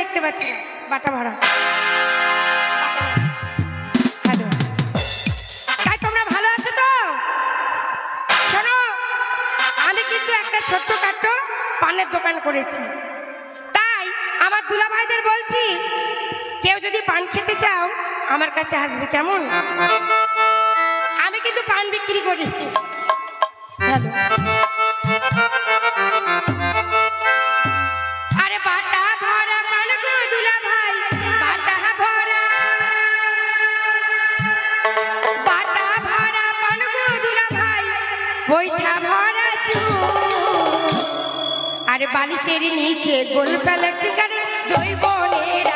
দেখতে পাচ্ছি বাটা ভাড়া। ছোট্ট খাট্ট পানের দোকান করেছি। তাই আমার দুলা ভাইদের বলছি, কেউ যদি পান খেতে চাও, আমার কাছে আসবে, কেমন? আমি কিন্তু পান বিক্রি করি। হ্যালো। আরে বাটা ভরা বৈঠা ভরা আরে বালিশের নিচে গোল প্যালাক্সি কারণ জৈবনের